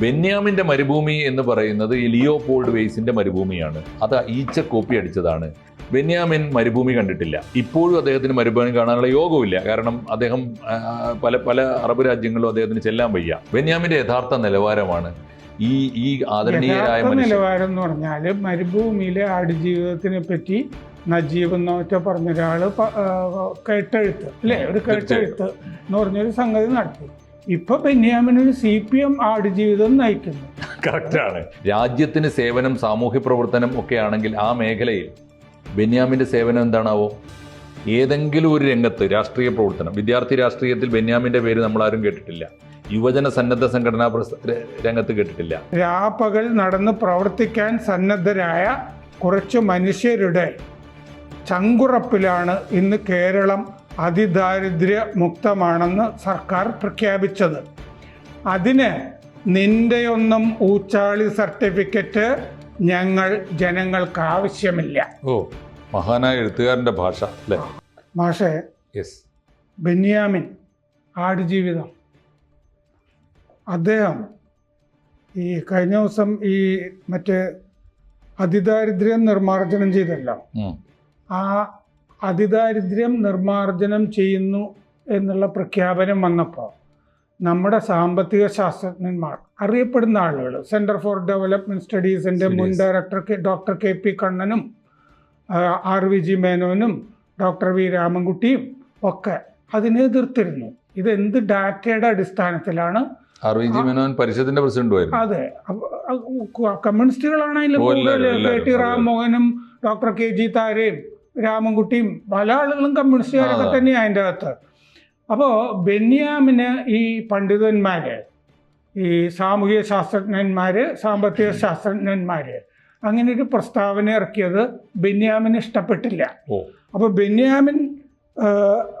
ബെന്യാമിന്റെ മരുഭൂമി എന്ന് പറയുന്നത് ഈ ലിയോപോൾഡ് വെയ്സിന്റെ മരുഭൂമിയാണ്. അത് ഈച്ച കോപ്പി അടിച്ചതാണ്. ബെന്യാമിൻ മരുഭൂമി കണ്ടിട്ടില്ല. ഇപ്പോഴും അദ്ദേഹത്തിന് മരുഭൂമി കാണാനുള്ള യോഗമില്ല കാരണം അദ്ദേഹം പല പല അറബ് രാജ്യങ്ങളിലും അദ്ദേഹത്തിന് ചെല്ലാൻ വയ്യ. ബെന്യാമിന്റെ യഥാർത്ഥ നിലവാരമാണ് ഈ ഈ ആദരണീയരായ നിലവാരം എന്ന് പറഞ്ഞാൽ മരുഭൂമിയിലെ ആടുജീവിതത്തിനെ പറ്റി നജീബ് എന്നൊക്കെ പറഞ്ഞൊരാൾ കേട്ടെഴുത്ത് അല്ലേ? ഒരു കേട്ടെഴുത്ത് എന്ന് പറഞ്ഞൊരു സംഗതി നടത്തി. ഇപ്പൊ ബെന്യാമിൻ ഒരു സി പി എം ആടുജീവിതം നയിക്കുന്നു. കറക്റ്റാണ്. രാജ്യത്തിന് സേവനം സാമൂഹ്യ പ്രവർത്തനം ഒക്കെ ആണെങ്കിൽ ആ മേഖലയിൽ ബെന്യാമിന്റെ സേവനം എന്താണാവോ? ഏതെങ്കിലും ഒരു രംഗത്ത് രാഷ്ട്രീയ പ്രവർത്തനം. വിദ്യാർത്ഥി രാഷ്ട്രീയത്തിൽ ബെന്യാമിന്റെ പേര് നമ്മൾ ആരും കേട്ടിട്ടില്ല. യുവജന സന്നദ്ധ സംഘടനാ രംഗത്ത് കേട്ടിട്ടില്ല. രാപ്പകൽ നടന്ന് പ്രവർത്തിക്കാൻ സന്നദ്ധരായ കുറച്ച് മനുഷ്യരുടെ ചങ്കുറപ്പിലാണ് ഇന്ന് കേരളം അതിദാരിദ്ര്യ മുക്തമാണെന്ന് സർക്കാർ പ്രഖ്യാപിച്ചത്. അതിന് നിന്റെയൊന്നും ഊച്ചാളി സർട്ടിഫിക്കറ്റ് ഞങ്ങൾ ജനങ്ങൾക്ക് ആവശ്യമില്ല. ഓ മഹാനായ എഴുത്തുകാരന്റെ ഭാഷ അല്ലേ? മാഷേ യെസ് ബെന്യാമിൻ ആടുജീവിതം. അദ്ദേഹം ഈ കഴിഞ്ഞ ദിവസം ഈ മറ്റേ അതിദാരിദ്ര്യം നിർമ്മാർജനം ചെയ്തല്ലോ. ആ അതിദാരിദ്ര്യം നിർമ്മാർജനം ചെയ്യുന്നു എന്നുള്ള പ്രഖ്യാപനം വന്നപ്പോൾ നമ്മുടെ സാമ്പത്തിക ശാസ്ത്രജ്ഞന്മാർ അറിയപ്പെടുന്ന ആളുകൾ സെന്റർ ഫോർ ഡെവലപ്മെന്റ് സ്റ്റഡീസിന്റെ മുൻ director K doctor K P കണ്ണനും ആർ വി ജി മേനോനും ഡോക്ടർ വി രാമൻകുട്ടിയും ഒക്കെ അതിനെ എതിർത്തിരുന്നു. ഇത് എന്ത് ഡാറ്റയുടെ അടിസ്ഥാനത്തിലാണ്? ആർ വി ജി മേനോൻ പരിഷത്തിന്റെ പ്രസിഡന്റ് അതെ. കമ്മ്യൂണിസ്റ്റുകളാണ് അതിൽ കെ ടി രാമോഹനും ഡോക്ടർ കെ ജി താരയും രാമൻകുട്ടിയും പല ആളുകളും കമ്മ്യൂണിസ്റ്റുകാരൊക്കെ. തന്നെയാണ് അതിന്റെ അകത്ത്. അപ്പോൾ ബെന്യാമിന് ഈ പണ്ഡിതന്മാർ ഈ സാമൂഹിക ശാസ്ത്രജ്ഞന്മാർ സാമ്പത്തിക ശാസ്ത്രജ്ഞന്മാർ അങ്ങനെ ഒരു പ്രസ്താവന ഇറക്കിയത് ബെന്യാമിന് ഇഷ്ടപ്പെട്ടില്ല. അപ്പോൾ ബെന്യാമിൻ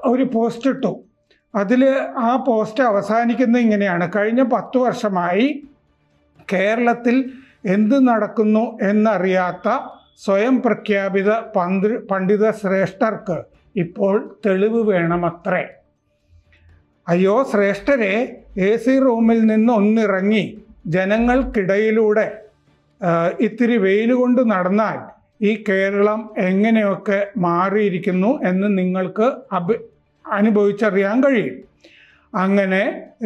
ഒരു പോസ്റ്റ് ഇട്ടു. അതിൽ ആ പോസ്റ്റ് അവസാനിക്കുന്നത് ഇങ്ങനെയാണ്. കഴിഞ്ഞ പത്ത് വർഷമായി കേരളത്തിൽ എന്ത് നടക്കുന്നു എന്നറിയാത്ത സ്വയം പ്രഖ്യാപിത പന്ത് പണ്ഡിത ശ്രേഷ്ഠർക്ക് ഇപ്പോൾ തെളിവ് വേണമത്രേ. അയ്യോ ശ്രേഷ്ഠരെ എ സി റൂമിൽ നിന്ന് ഒന്നിറങ്ങി ജനങ്ങൾക്കിടയിലൂടെ ഇത്തിരി വെയിൽ കൊണ്ട് നടന്നാൽ ഈ കേരളം എങ്ങനെയൊക്കെ മാറിയിരിക്കുന്നു എന്ന് നിങ്ങൾക്ക് അഭി അനുഭവിച്ചറിയാൻ കഴിയും. അങ്ങനെ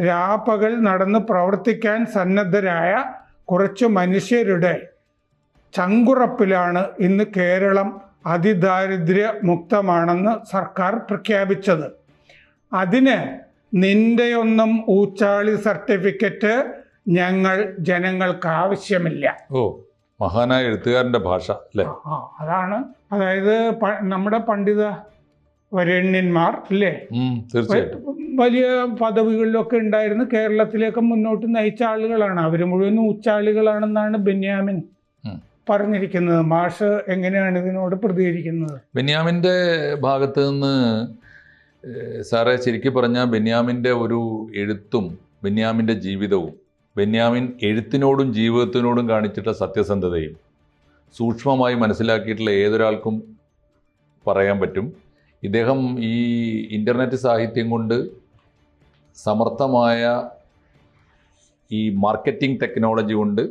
രാപ്പകൽ നടന്ന് പ്രവർത്തിക്കാൻ സന്നദ്ധരായ കുറച്ച് മനുഷ്യരുടെ ചങ്കുറപ്പിലാണ് ഇന്ന് കേരളം അതിദാരിദ്ര്യ മുക്തമാണെന്ന് സർക്കാർ പ്രഖ്യാപിച്ചത്. അതിന് നിന്റെയൊന്നും ഊച്ചാളി സർട്ടിഫിക്കറ്റ് ഞങ്ങൾ ജനങ്ങൾക്ക് ആവശ്യമില്ല. ഓ മഹാനായ എഴുത്തുകാരന്റെ ഭാഷ അല്ലേ? ആ അതാണ്. അതായത് നമ്മുടെ പണ്ഡിത വരേണ്യന്മാർ അല്ലേ? തീർച്ചയായിട്ടും. വലിയ പദവികളിലൊക്കെ ഉണ്ടായിരുന്നു കേരളത്തിലേക്ക് മുന്നോട്ട് നയിച്ച ആളുകളാണ്. അവർ മുഴുവൻ ഉച്ചാളികളാണെന്നാണ് ബെന്യാമിൻ. പറഞ്ഞിരിക്കുന്നത്? മാഷ് എങ്ങനെയാണ് ഇതിനോട് പ്രതികരിക്കുന്നത്? ബെന്യാമിന്റെ ഭാഗത്ത് നിന്ന് സാറെ ശരിക്കും പറഞ്ഞാൽ ബെന്യാമിന്റെ ഒരു എഴുത്തും ബെന്യാമിന്റെ ജീവിതവും ബെന്യാമിൻ എഴുത്തിനോടും ജീവിതത്തിനോടും കാണിച്ചിട്ടുള്ള സത്യസന്ധതയും സൂക്ഷ്മമായി മനസ്സിലാക്കിയിട്ടുള്ള ഏതൊരാൾക്കും പറയാൻ പറ്റും. ഇദ്ദേഹം ഈ ഇന്റർനെറ്റ് സാഹിത്യം കൊണ്ട് സമർത്ഥമായ ഈ മാർക്കറ്റിംഗ് ടെക്നോളജി കൊണ്ട്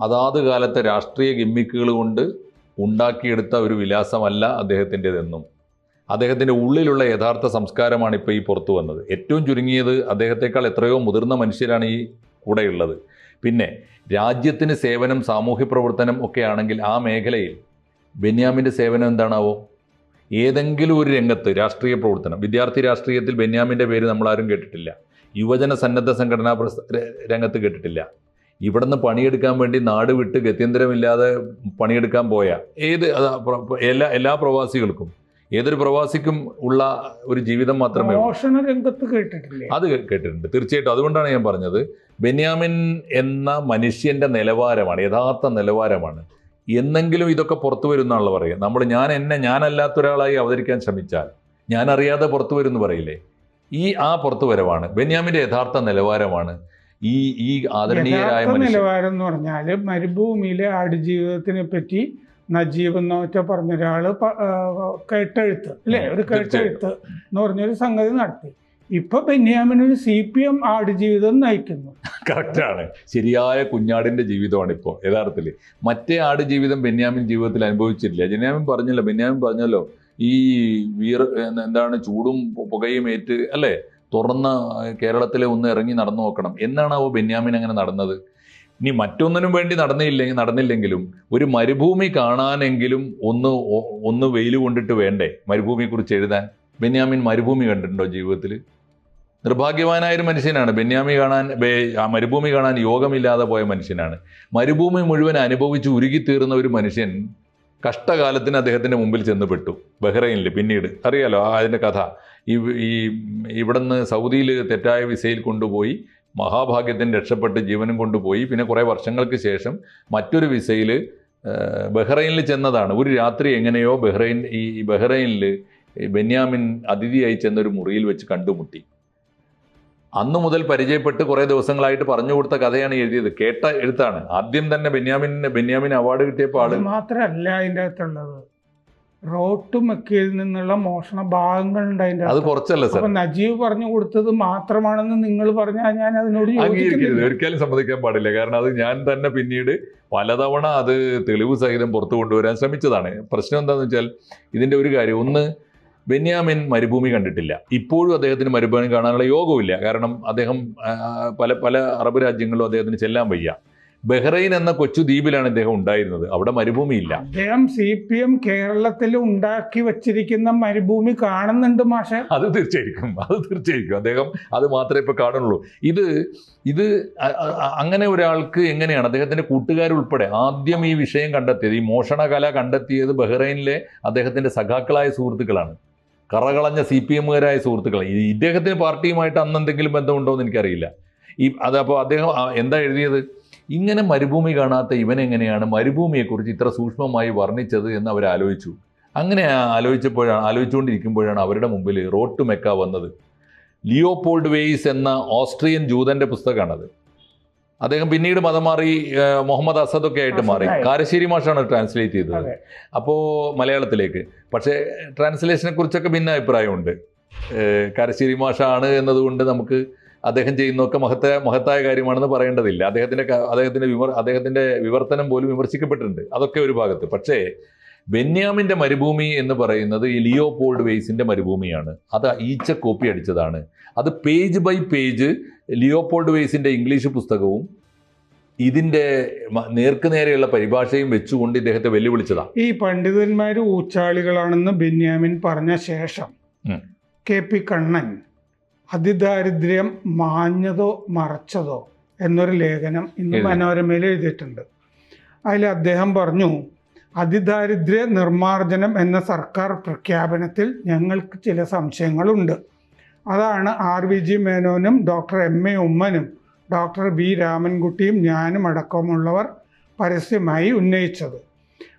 അതാത് കാലത്തെ രാഷ്ട്രീയ ഗിമ്മിക്കുകൾ കൊണ്ട് ഉണ്ടാക്കിയെടുത്ത ഒരു വിലാസമല്ല അദ്ദേഹത്തിന്റെതെന്നും. അദ്ദേഹത്തിന്റെ ഉള്ളിലുള്ള യഥാർത്ഥ സംസ്കാരമാണ് ഇപ്പോൾ ഈ പുറത്തു വന്നത്. ഏറ്റവും ചുരുങ്ങിയത് അദ്ദേഹത്തെക്കാൾ എത്രയോ മുതിർന്ന മനുഷ്യരാണ് ഈ കൂടെയുള്ളത്. പിന്നെ രാജ്യത്തിന് സേവനം സാമൂഹ്യ പ്രവർത്തനം ഒക്കെ ആണെങ്കിൽ ആ മേഖലയിൽ ബെന്യാമിന്റെ സേവനം എന്താണാവോ? ഏതെങ്കിലും ഒരു രംഗത്ത് രാഷ്ട്രീയ പ്രവർത്തനം. വിദ്യാർത്ഥി രാഷ്ട്രീയത്തിൽ ബെന്യാമിന്റെ പേര് നമ്മളാരും കേട്ടിട്ടില്ല. യുവജന സന്നദ്ധ സംഘടനാ രംഗത്ത് കേട്ടിട്ടില്ല. ഇവിടുന്ന് പണിയെടുക്കാൻ വേണ്ടി നാട് വിട്ട് ഗത്യന്തരമില്ലാതെ പണിയെടുക്കാൻ പോയ. ഏത് എല്ലാ എല്ലാ പ്രവാസികൾക്കും ഏതൊരു പ്രവാസിക്കും ഉള്ള ഒരു ജീവിതം മാത്രമേ രംഗത്ത് കേട്ടിട്ടില്ലേ? അത് കേട്ടിട്ടുണ്ട്. തീർച്ചയായിട്ടും അതുകൊണ്ടാണ് ഞാൻ പറഞ്ഞത്. ബെന്യാമിൻ എന്ന മനുഷ്യന്റെ നിലവാരമാണ് യഥാർത്ഥ നിലവാരമാണ്. എന്നെങ്കിലും ഇതൊക്കെ പുറത്തു വരുന്നാണല്ലോ പറയുക. നമ്മൾ ഞാൻ എന്നെ ഞാനല്ലാത്ത ഒരാളായി അവതരിക്കാൻ ശ്രമിച്ചാൽ ഞാനറിയാതെ പുറത്തു വരും എന്ന് പറയില്ലേ? ഈ ആ പുറത്തു വരവാണ്. ബെന്യാമിന്റെ യഥാർത്ഥ നിലവാരമാണ്. ഈ ഈ ആദരണീയരായ നിലവാരം എന്ന് പറഞ്ഞാൽ മരുഭൂമിയിലെ ആടുജീവിതത്തിനെ പറ്റി നജീബ് എന്നൊക്കെ പറഞ്ഞ ഒരാൾ പ- ആ, കേട്ടെഴുത്ത് അല്ലേ? ഒരു കേട്ടെഴുത്ത് എന്ന് പറഞ്ഞൊരു സംഗതി നടത്തി. ഇപ്പൊ ബെന്യാമിനൊരു സി പി എം ആടുജീവിതം നയിക്കുന്നു. കറക്റ്റാണ് ശരിയായ കുഞ്ഞാടിന്റെ ജീവിതമാണ് ഇപ്പോൾ യഥാർത്ഥത്തിൽ മറ്റേ ആടുജീവിതം ബെന്യാമിൻ ജീവിതത്തിൽ അനുഭവിച്ചിട്ടില്ല. ബെന്യാമിൻ പറഞ്ഞല്ലോ ബെന്യാമിൻ പറഞ്ഞല്ലോ ഈ വീർ എന്താണ് ചൂടും പുകയും ഏറ്റ് അല്ലേ? തുറന്ന കേരളത്തിലെ ഒന്ന് ഇറങ്ങി നടന്നു നോക്കണം. എന്നാണ് അവ ബെന്യാമിൻ അങ്ങനെ നടന്നത്? ഇനി മറ്റൊന്നിനും വേണ്ടി നടന്നില്ലെങ്കിൽ നടന്നില്ലെങ്കിലും ഒരു മരുഭൂമി കാണാനെങ്കിലും ഒന്ന് ഒന്ന് വെയിൽ കൊണ്ടിട്ട് വേണ്ടേ മരുഭൂമിയെക്കുറിച്ച് എഴുതാൻ? ബെന്യാമിൻ മരുഭൂമി കണ്ടിട്ടുണ്ടോ ജീവിതത്തിൽ നിർഭാഗ്യവാനായൊരു മനുഷ്യനാണ്. ബെന്യാമി കാണാൻ ആ മരുഭൂമി കാണാൻ യോഗമില്ലാതെ പോയ മനുഷ്യനാണ്. മരുഭൂമി മുഴുവൻ അനുഭവിച്ച് ഉരുകിത്തീർന്ന ഒരു മനുഷ്യൻ കഷ്ടകാലത്തിന് അദ്ദേഹത്തിന്റെ മുമ്പിൽ ചെന്ന് പെട്ടു. ബഹ്റൈനിൽ പിന്നീട്. അറിയാലോ ആ അതിന്റെ കഥ. ഈ ഇവിടുന്ന് സൗദിയിൽ തെറ്റായ വിസയിൽ കൊണ്ടുപോയി മഹാഭാഗ്യത്തിന് രക്ഷപ്പെട്ട് ജീവനും കൊണ്ടുപോയി. പിന്നെ കുറേ വർഷങ്ങൾക്ക് ശേഷം മറ്റൊരു വിസയിൽ ബഹ്റൈനിൽ ചെന്നതാണ്. ഒരു രാത്രി എങ്ങനെയോ ബഹ്റൈൻ ഈ ബഹ്റൈനിൽ ബെന്യാമിൻ അതിഥിയായി ചെന്നൊരു മുറിയിൽ വെച്ച് കണ്ടുമുട്ടി. അന്നു മുതൽ പരിചയപ്പെട്ട് കുറേ ദിവസങ്ങളായിട്ട് പറഞ്ഞു കൊടുത്ത കഥയാണ് എഴുതിയത്. കേട്ട എഴുത്താണ്. ആദ്യം തന്നെ ബെന്യാമിൻ ബെന്യാമിൻ അവാർഡ് കിട്ടിയപ്പോൾ ആൾ മാത്രമല്ല അതിന്റെ അകത്തുള്ളത്. റോട്ട് മെക്കയിൽ നിന്നുള്ള മോഷണ ഭാഗങ്ങൾ അതിന്റെ അത് കുറച്ചല്ല സാർ. നജീവ് പറഞ്ഞു കൊടുത്തത് മാത്രമാണെന്ന് നിങ്ങൾ പറഞ്ഞാൽ ഞാൻ അതിനോട് അംഗീകരിക്കരുത്. ഒരിക്കലും സമ്മതിക്കാൻ പാടില്ല. കാരണം അത് ഞാൻ തന്നെ പിന്നീട് പലതവണ അത് തെളിവ് സഹിതം പുറത്തു കൊണ്ടുവരാൻ ശ്രമിച്ചതാണ്. പ്രശ്നം എന്താണെന്ന് വെച്ചാൽ ഇതിന്റെ ഒരു കാര്യം. ഒന്ന് ബെന്യാമിൻ മരുഭൂമി കണ്ടിട്ടില്ല. ഇപ്പോഴും അദ്ദേഹത്തിന് മരുഭൂമി കാണാനുള്ള യോഗമില്ല കാരണം അദ്ദേഹം പല പല അറബ് രാജ്യങ്ങളിലും അദ്ദേഹത്തിന് ചെല്ലാൻ വയ്യ. ബഹ്റൈൻ എന്ന കൊച്ചു ദ്വീപിലാണ് ഇദ്ദേഹം ഉണ്ടായിരുന്നത്. അവിടെ മരുഭൂമിയില്ല. അദ്ദേഹം സി പി എം കേരളത്തിൽ ഉണ്ടാക്കി വച്ചിരിക്കുന്ന മരുഭൂമി കാണുന്നുണ്ട് മാഷെ. അത് തീർച്ചയായിരിക്കും അത് തീർച്ചയായിരിക്കും അദ്ദേഹം അത് മാത്രമേ ഇപ്പോൾ കാണുള്ളൂ. ഇത് ഇത് അങ്ങനെ ഒരാൾക്ക് എങ്ങനെയാണ് അദ്ദേഹത്തിന്റെ കൂട്ടുകാരുൾപ്പെടെ ആദ്യം ഈ വിഷയം കണ്ടെത്തിയത് ഈ മോഷണകല കണ്ടെത്തിയത് ബഹ്റൈനിലെ അദ്ദേഹത്തിന്റെ സഖാക്കളായ സുഹൃത്തുക്കളാണ്. കറകളഞ്ഞ സി പി എമ്മുകാരായ സുഹൃത്തുക്കൾ ഇദ്ദേഹത്തിന് പാർട്ടിയുമായിട്ട് അന്ന് എന്തെങ്കിലും ബന്ധമുണ്ടോ എന്ന് എനിക്കറിയില്ല. ഈ അതപ്പോൾ അദ്ദേഹം എന്താ എഴുതിയത്? ഇങ്ങനെ മരുഭൂമി കാണാത്ത ഇവനെങ്ങനെയാണ് മരുഭൂമിയെക്കുറിച്ച് ഇത്ര സൂക്ഷ്മമായി വർണിച്ചത് എന്ന് അവർ ആലോചിച്ചു. അങ്ങനെ ആലോചിച്ചപ്പോഴാണ് ആലോചിച്ചുകൊണ്ടിരിക്കുമ്പോഴാണ് അവരുടെ മുമ്പിൽ റോട്ട് മെക്ക വന്നത്. ലിയോപോൾഡ് വെയ്സ് എന്ന ഓസ്ട്രിയൻ ജൂതന്റെ പുസ്തകമാണത്. അദ്ദേഹം പിന്നീട് മതം മാറി മുഹമ്മദ് അസദൊക്കെ ആയിട്ട് മാറി. കാരശ്ശേരി മാഷാണ് ട്രാൻസ്ലേറ്റ് ചെയ്തത്. അപ്പോൾ മലയാളത്തിലേക്ക്. പക്ഷേ ട്രാൻസ്ലേഷനെ കുറിച്ചൊക്കെ ഭിന്ന അഭിപ്രായമുണ്ട് കാരശ്ശേരി മാഷാണ് എന്നതുകൊണ്ട് നമുക്ക് അദ്ദേഹം ചെയ്യുന്നതൊക്കെ മഹത്തായ മഹത്തായ കാര്യമാണെന്ന് പറയേണ്ടതില്ല. അദ്ദേഹത്തിന്റെ അദ്ദേഹത്തിന്റെ വിമർ അദ്ദേഹത്തിന്റെ വിവർത്തനം പോലും വിമർശിക്കപ്പെട്ടിട്ടുണ്ട്. അതൊക്കെ ഒരു ഭാഗത്ത്. പക്ഷേ ബെന്യാമിന്റെ മരുഭൂമി എന്ന് പറയുന്നത് ഈ ലിയോപോൾഡ് വെയ്സിന്റെ മരുഭൂമിയാണ്. അത് ഈച്ച കോപ്പി അടിച്ചതാണ്. അത് പേജ് ബൈ പേജ് ലിയോപോൾഡ് വെയ്സിന്റെ ഇംഗ്ലീഷ് പുസ്തകവും ഇതിന്റെ മ- നേർക്കുനേരെയുള്ള പരിഭാഷയും വെച്ചുകൊണ്ട് ഇദ്ദേഹത്തെ വെല്ലുവിളിച്ചതാണ് ഈ പണ്ഡിതന്മാർ ഊച്ചാളികളാണെന്ന് ബെന്യാമിൻ പറഞ്ഞ ശേഷം. കെ പി കണ്ണൻ അതിദാരിദ്ര്യം മാഞ്ഞതോ മറച്ചതോ എന്നൊരു ലേഖനം ഇന്ന് മനോരമയിൽ എഴുതിയിട്ടുണ്ട്. അതിൽ അദ്ദേഹം പറഞ്ഞു അതിദാരിദ്ര്യ നിർമ്മാർജനം എന്ന സർക്കാർ പ്രഖ്യാപനത്തിൽ ഞങ്ങൾക്ക് ചില സംശയങ്ങളുണ്ട്. അതാണ് ആർ വി ജി മേനോനും ഡോക്ടർ എം എ ഉമ്മനും ഡോക്ടർ ബി രാമൻകുട്ടിയും ഞാനും അടക്കമുള്ളവർ പരസ്യമായി ഉന്നയിച്ചത്.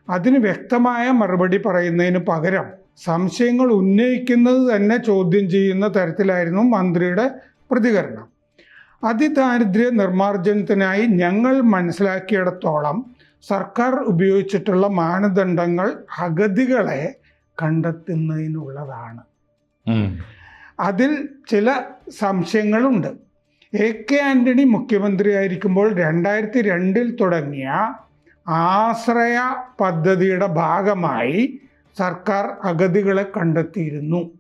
അതിന് വ്യക്തമായ മറുപടി പറയുന്നതിന് പകരം സംശയങ്ങൾ ഉന്നയിക്കുന്നത് തന്നെ ചോദ്യം ചെയ്യുന്ന തരത്തിലായിരുന്നു മന്ത്രിയുടെ പ്രതികരണം. അതിദാരിദ്ര്യ നിർമ്മാർജനത്തിനായി ഞങ്ങൾ മനസ്സിലാക്കിയിടത്തോളം സർക്കാർ ഉപയോഗിച്ചിട്ടുള്ള മാനദണ്ഡങ്ങൾ അഗതികളെ കണ്ടെത്തുന്നതിനുള്ളതാണ്. അതിൽ ചില സംശയങ്ങളുണ്ട്. എ കെ ആന്റണി മുഖ്യമന്ത്രിയായിരിക്കുമ്പോൾ രണ്ടായിരത്തി രണ്ടിൽ തുടങ്ങിയ ആശ്രയ പദ്ധതിയുടെ ഭാഗമായി സർക്കാർ അഗതികളെ കണ്ടെത്തിയിരുന്നു.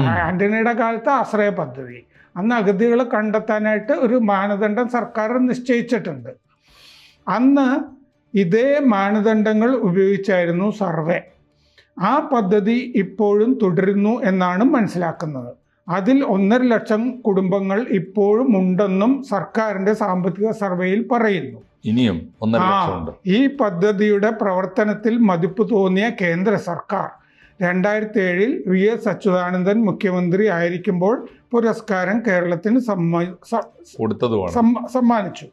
ആന്റണിയുടെ കാലത്ത് ആശ്രയ പദ്ധതി. അന്ന് അഗതികളെ കണ്ടെത്താനായിട്ട് ഒരു മാനദണ്ഡം സർക്കാർ നിശ്ചയിച്ചിട്ടുണ്ട്. അന്ന് ഇതേ മാനദണ്ഡങ്ങൾ ഉപയോഗിച്ചായിരുന്നു സർവേ. ആ പദ്ധതി ഇപ്പോഴും തുടരുന്നു എന്നാണ് മനസ്സിലാക്കുന്നത്. അതിൽ ഒന്നര ലക്ഷം കുടുംബങ്ങൾ ഇപ്പോഴും ഉണ്ടെന്നും സർക്കാരിന്റെ സാമ്പത്തിക സർവേയിൽ പറയുന്നു. ഇനിയും ഈ പദ്ധതിയുടെ പ്രവർത്തനത്തിൽ മതിപ്പ് തോന്നിയ കേന്ദ്ര സർക്കാർ രണ്ടായിരത്തി ഏഴിൽ വി എസ് അച്യുതാനന്ദൻ മുഖ്യമന്ത്രി ആയിരിക്കുമ്പോൾ പുരസ്കാരം കേരളത്തിന് സമ്മാനിച്ചു.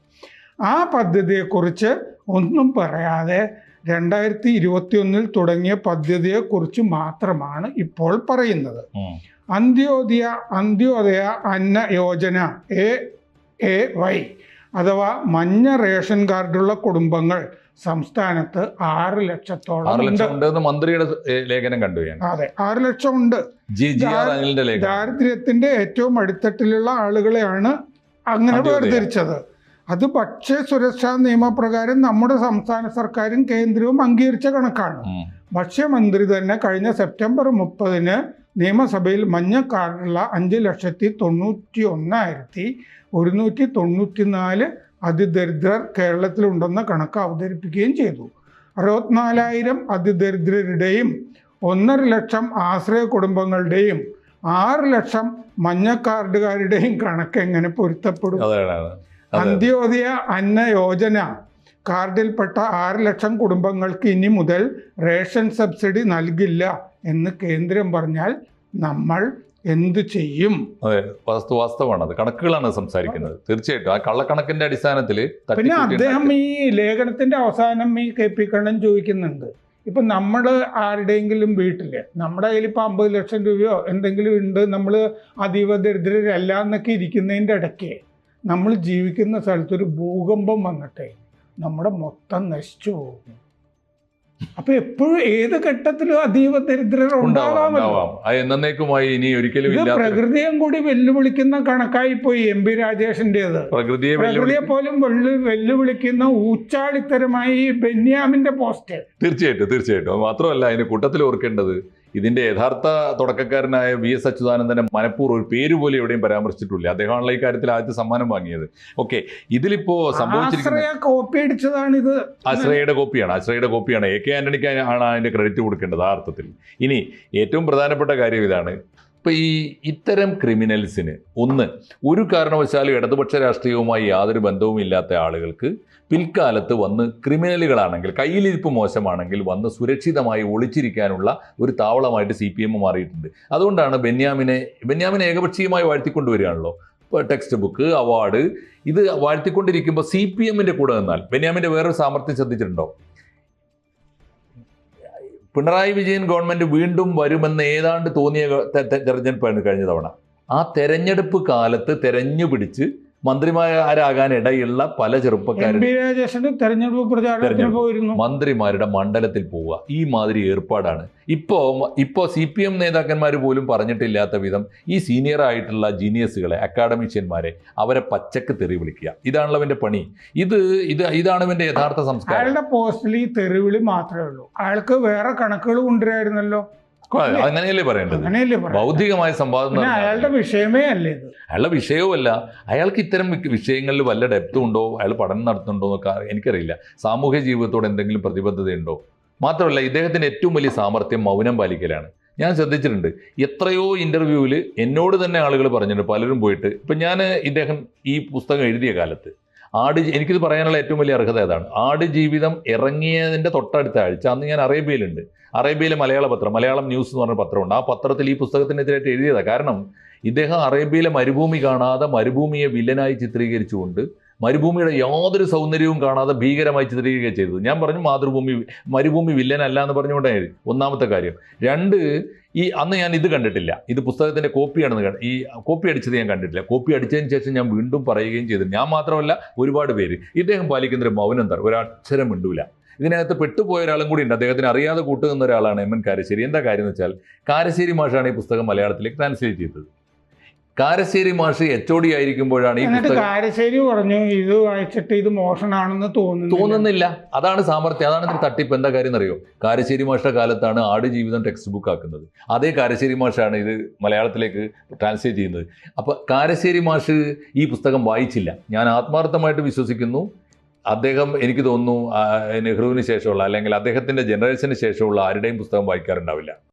ആ പദ്ധതിയെക്കുറിച്ച് ഒന്നും പറയാതെ രണ്ടായിരത്തി ഇരുപത്തിയൊന്നിൽ തുടങ്ങിയ പദ്ധതിയെക്കുറിച്ച് മാത്രമാണ് ഇപ്പോൾ പറയുന്നത്. Antyodaya Antyodaya Anna Yojana A A Y അഥവാ മഞ്ഞ റേഷൻ കാർഡുള്ള കുടുംബങ്ങൾ സംസ്ഥാനത്ത് ആറ് ലക്ഷത്തോളം ആറ് ഉണ്ട്. എന്ന് മന്ത്രിയുടെ ലേഖനം കണ്ടു ഞാൻ. അതെ ആറ് ലക്ഷം ഉണ്ട്. ദാരിദ്ര്യത്തിന്റെ ഏറ്റവും അടിത്തട്ടിലുള്ള ആളുകളെയാണ് അങ്ങനെ. വേർതിരിച്ചത്. അത് ഭക്ഷ്യ സുരക്ഷാ നിയമപ്രകാരം നമ്മുടെ സംസ്ഥാന സർക്കാരും കേന്ദ്രവും അംഗീകരിച്ച കണക്കാണ്. ഭക്ഷ്യമന്ത്രി തന്നെ കഴിഞ്ഞ സെപ്റ്റംബർ മുപ്പതിന് നിയമസഭയിൽ മഞ്ഞ കാർഡുള്ള അഞ്ച് ലക്ഷത്തി തൊണ്ണൂറ്റി ഒന്നായിരത്തി ഒരുന്നൂറ്റി തൊണ്ണൂറ്റി നാല് അതിദരിദ്രർ കേരളത്തിലുണ്ടെന്ന കണക്ക് അവതരിപ്പിക്കുകയും ചെയ്തു. അറുപത്തിനാലായിരം അതിദരിദ്രരുടെയും ഒന്നര ലക്ഷം ആശ്രയ കുടുംബങ്ങളുടെയും ആറ് ലക്ഷം മഞ്ഞ കാർഡുകാരുടെയും കണക്ക് എങ്ങനെ പൊരുത്തപ്പെടും? അന്ത്യോദയ അന്ന യോജന കാർഡിൽപ്പെട്ട ആറ് ലക്ഷം കുടുംബങ്ങൾക്ക് ഇനി മുതൽ റേഷൻ സബ്സിഡി നൽകില്ല എന്ന് കേന്ദ്രം പറഞ്ഞാൽ നമ്മൾ എന്തു ചെയ്യും? അതെ വസ്തു വാസ്തവമാണ്. അത് കണക്കുകളാണ് സംസാരിക്കുന്നത്. തീർച്ചയായിട്ടും. ആ കള്ളക്കണക്കിന്റെ അടിസ്ഥാനത്തിൽ പിന്നെ അദ്ദേഹം ഈ ലേഖനത്തിന്റെ അവസാനം ഈ കെ പി കണ്ണൻ ചോദിക്കുന്നുണ്ട്. ഇപ്പൊ നമ്മൾ ആരുടെയെങ്കിലും വീട്ടിൽ നമ്മുടെ കയ്യിൽ ഇപ്പൊ അമ്പത് ലക്ഷം രൂപയോ എന്തെങ്കിലും ഉണ്ട് നമ്മൾ അതീവ ദരിദ്രരല്ല എന്നൊക്കെ ഇരിക്കുന്നതിന്റെ ഇടയ്ക്ക് നമ്മൾ ജീവിക്കുന്ന സ്ഥലത്തൊരു ഭൂകമ്പം വന്നിട്ടെ നമ്മുടെ മൊത്തം നശിച്ചു പോകും. അപ്പൊ എപ്പോഴും ഏത് ഘട്ടത്തിലും അതീവ ദരിദ്രർ ഉണ്ടാകാമല്ലോ ഇനി ഒരിക്കലും പ്രകൃതിയും കൂടി വെല്ലുവിളിക്കുന്ന കണക്കായി പോയി എം പി രാജേഷിന്റേത്. പ്രകൃതിയെ പ്രകൃതിയെ പോലും വെള്ളു വെല്ലുവിളിക്കുന്ന ഊച്ചാളിത്തരമായി ബെന്യാമിന്റെ പോസ്റ്റ്. തീർച്ചയായിട്ടും തീർച്ചയായിട്ടും. മാത്രമല്ല അതിന് കൂട്ടത്തിൽ ഓർക്കേണ്ടത് ഇതിന്റെ യഥാർത്ഥ തുടക്കക്കാരനായ വി എസ് അച്യുതാനന്ദനെ മനഃപൂർവം ഒരു പേര് പോലും എവിടെയും പരാമർശിച്ചിട്ടില്ല. അദ്ദേഹമാണല്ലോ ഈ കാര്യത്തിൽ ആദ്യത്തെ സമ്മാനം വാങ്ങിയത്. ഓക്കെ ഇതിലിപ്പോ സംഭവിച്ചിരിക്കുന്നത് ആശ്രയ കോപ്പി അടിച്ചതാണ് ഇത് ആശ്രയയുടെ കോപ്പിയാണ് അശ്രയുടെ കോപ്പിയാണ്. എ കെ ആന്റണിക്ക് ആണ് അതിന്റെ ക്രെഡിറ്റ് കൊടുക്കേണ്ടത് ആ അർത്ഥത്തിൽ. ഇനി ഏറ്റവും പ്രധാനപ്പെട്ട കാര്യം ഇതാണ്. ഇപ്പൊ ഈ ഇത്തരം ക്രിമിനൽസിന് ഒന്ന് ഒരു കാരണവശാലും ഇടതുപക്ഷ രാഷ്ട്രീയവുമായി യാതൊരു ബന്ധവും ഇല്ലാത്ത ആളുകൾക്ക് പിൽക്കാലത്ത് വന്ന് ക്രിമിനലുകളാണെങ്കിൽ കയ്യിലിരിപ്പ് മോശമാണെങ്കിൽ വന്ന് സുരക്ഷിതമായി ഒളിച്ചിരിക്കാനുള്ള ഒരു താവളമായിട്ട് സി പി എം മാറിയിട്ടുണ്ട്. അതുകൊണ്ടാണ് ബെന്യാമിനെ ബെന്യാമിനെ ഏകപക്ഷീയമായി വാഴ്ത്തിക്കൊണ്ടുവരികയാണല്ലോ. ടെക്സ്റ്റ് ബുക്ക് അവാർഡ് ഇത് വാഴ്ത്തിക്കൊണ്ടിരിക്കുമ്പോൾ സി പി എമ്മിന്റെ കൂടെ നിന്നാൽ ബെന്യാമിന്റെ വേറൊരു സാമർത്ഥ്യം ശ്രദ്ധിച്ചിട്ടുണ്ടോ? പിണറായി വിജയൻ ഗവൺമെന്റ് വീണ്ടും വരുമെന്ന് ഏതാണ്ട് തോന്നിയ തെരഞ്ഞെടുപ്പായിരുന്നു കഴിഞ്ഞ തവണ. ആ തെരഞ്ഞെടുപ്പ് കാലത്ത് തെരഞ്ഞു പിടിച്ച് മന്ത്രിമാരാകാൻ ഇടയുള്ള പല ചെറുപ്പക്കാരും തെരഞ്ഞെടുപ്പ് പ്രചാരണത്തിന്. പോയിരുന്നു. മന്ത്രിമാരുടെ മണ്ഡലത്തിൽ പോവുക. ഈ മാതിരി ഏർപ്പാടാണ്. ഇപ്പോ ഇപ്പോ സി പി എം നേതാക്കന്മാർ പോലും പറഞ്ഞിട്ടില്ലാത്ത വിധം ഈ സീനിയർ ആയിട്ടുള്ള ജീനിയസുകളെ അക്കാഡമിഷ്യന്മാരെ അവരെ പച്ചക്ക് തെറി വിളിക്കുക. ഇതാണല്ലോ അവന്റെ പണി. ഇത് ഇത് ഇതാണ് അവന്റെ യഥാർത്ഥ സംസ്കാരം. അയാളുടെ പോസ്റ്റിൽ ഈ തെറിവിളി മാത്രമേ ഉള്ളൂ. അയാൾക്ക് വേറെ കണക്കുകൾ കൊണ്ടുവരായിരുന്നല്ലോ. അങ്ങനെയല്ലേ പറയേണ്ടത്? ബൗദ്ധികമായ സംവാദം അയാളുടെ വിഷയമേ അല്ലേ അയാളുടെ വിഷയവുമല്ല അയാൾക്ക് ഇത്തരം വിഷയങ്ങളിൽ വല്ല ഡെപ്തും ഉണ്ടോ? അയാൾ പഠനം നടത്തുന്നുണ്ടോ എന്നൊക്കെ എനിക്കറിയില്ല. സാമൂഹ്യ ജീവിതത്തോട് എന്തെങ്കിലും പ്രതിബദ്ധതയുണ്ടോ? മാത്രമല്ല ഇദ്ദേഹത്തിന്റെ ഏറ്റവും വലിയ സാമർത്ഥ്യം മൗനം പാലിക്കലാണ്. ഞാൻ ശ്രദ്ധിച്ചിട്ടുണ്ട്. എത്രയോ ഇന്റർവ്യൂവിൽ എന്നോട് തന്നെ ആളുകൾ പറഞ്ഞിട്ടുണ്ട്. പലരും പോയിട്ട്. ഇപ്പം ഞാൻ ഇദ്ദേഹം ഈ പുസ്തകം എഴുതിയ കാലത്ത്. ആട് എനിക്കിത് പറയാനുള്ള ഏറ്റവും വലിയ അർഹത ഏതാണ്? ആട് ജീവിതം ഇറങ്ങിയതിന്റെ തൊട്ടടുത്ത ആഴ്ച അന്ന് ഞാൻ അറേബ്യയിലുണ്ട്. അറേബ്യയിലെ മലയാള പത്രം മലയാളം ന്യൂസ് എന്ന് പറഞ്ഞ പത്രമുണ്ട്. ആ പത്രത്തിൽ ഈ പുസ്തകത്തിനെതിരായിട്ട് എഴുതിയതാണ് കാരണം ഇദ്ദേഹം അറേബ്യയിലെ മരുഭൂമി കാണാതെ മരുഭൂമിയെ വില്ലനായി ചിത്രീകരിച്ചുകൊണ്ട് മരുഭൂമിയുടെ യാതൊരു സൗന്ദര്യവും കാണാതെ ഭീകരമായി ചിത്രീകരിക്കുക ചെയ്തത്. ഞാൻ പറഞ്ഞു മാതൃഭൂമി മരുഭൂമി വില്ലനല്ല എന്ന് പറഞ്ഞുകൊണ്ടായിരുന്നു. ഒന്നാമത്തെ കാര്യം. രണ്ട് ഈ അന്ന് ഞാൻ ഇത് കണ്ടിട്ടില്ല. ഇത് പുസ്തകത്തിന്റെ കോപ്പിയാണെന്ന് കണ്ട ഈ കോപ്പി അടിച്ചത് ഞാൻ കണ്ടിട്ടില്ല. കോപ്പി അടിച്ചതിന് ശേഷം ഞാൻ വീണ്ടും പറയുകയും ചെയ്തു. ഞാൻ മാത്രമല്ല ഒരുപാട് പേര്. ഇദ്ദേഹം പാലിക്കുന്ന ഒരു മൗനം തർ ഒരക്ഷരം മിണ്ടൂല. ഇതിനകത്ത് പെട്ടുപോയ ഒരാളും കൂടി ഉണ്ട്. അദ്ദേഹത്തിന് അറിയാതെ കൂട്ടുനിന്ന ഒരാളാണ് എം എൻ കാരശ്ശേരി. എന്താ കാര്യം എന്ന് വെച്ചാൽ കാരശ്ശേരി മാഷാണ് ഈ പുസ്തകം മലയാളത്തിലേക്ക് ട്രാൻസ്ലേറ്റ് ചെയ്തത്. കാരശ്ശേരി മാഷ് എച്ച് ഒ ഡി ആയിരിക്കുമ്പോഴാണ് ഈ കാരശ്ശേരി പറഞ്ഞു ഇത് വായിച്ചിട്ട് ഇത് മോഷണാണെന്ന് തോന്നുന്നു തോന്നുന്നില്ല. അതാണ് സാമർത്ഥ്യം. അതാണ് ഇതിന്റെ തട്ടിപ്പ്. എന്താ കാര്യം അറിയോ കാരശ്ശേരി മാഷയുടെ കാലത്താണ് ആട് ജീവിതം ടെക്സ്റ്റ് ബുക്ക് ആക്കുന്നത്. അതേ കാരശ്ശേരി മാഷാണ് ഇത് മലയാളത്തിലേക്ക് ട്രാൻസ്ലേറ്റ് ചെയ്യുന്നത്. അപ്പോൾ കാരശ്ശേരി മാഷ് ഈ പുസ്തകം വായിച്ചില്ല. ഞാൻ ആത്മാർത്ഥമായിട്ട് വിശ്വസിക്കുന്നു. അദ്ദേഹം എനിക്ക് തോന്നുന്നു നെഹ്റുവിന് ശേഷമുള്ള അല്ലെങ്കിൽ അദ്ദേഹത്തിന്റെ ജനറേഷന് ശേഷമുള്ള ആരുടെയും പുസ്തകം വായിക്കാറുണ്ടാവില്ല.